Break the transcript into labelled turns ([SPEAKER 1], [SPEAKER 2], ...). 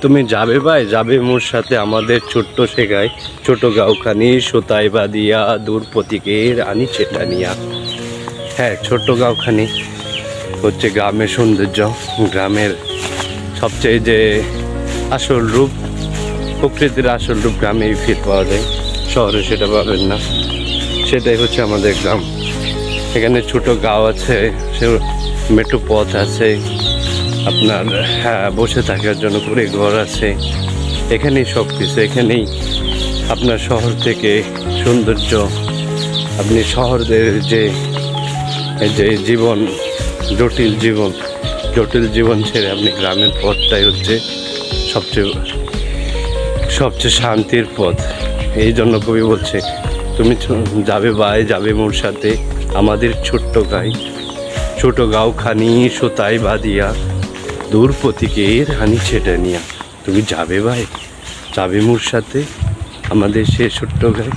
[SPEAKER 1] তুমি যাবে ভাই, যাবে মোর সাথে আমাদের ছোট্ট শেখায় ছোট গাঁওখানি সোতাই বাদিয়া দূর প্রতীকের আনি চেটানিয়া। হ্যাঁ ছোট্ট গাঁওখানি হচ্ছে গ্রামের সৌন্দর্য, গ্রামের সবচেয়ে যে আসল রূপ, প্রকৃতির আসল রূপ গ্রামেই ফিল পাওয়া যায়। শহরে সেটা পাবেন না। সেটাই হচ্ছে আমাদের গ্রাম। এখানে ছোট গাঁও আছে, সে মেট্রো পথ আছে। আপনার হ্যাঁ বসে থাকার জন্য করে ঘর আছে। এখানেই সব কিছু, এখানেই আপনার শহর থেকে সৌন্দর্য, আপনি শহরদের যে যে জীবন, জটিল জীবন জটিল জীবন ছেড়ে আপনি গ্রামের পথটাই হচ্ছে সবচেয়ে সবচেয়ে শান্তির পথ। এই জন্য কবি বলছে, তুমি যাবে বাই যাবে মোর সাথে, আমাদের ছোট্ট গাই, ছোট গাঁওখানি সোতাই বাদিয়া দূর প্রতীকে এর হানি ছেটে নিয়া। তুমি যাবে ভাই? যাবে মোর সাথে আমাদের সে ছোট্ট গাই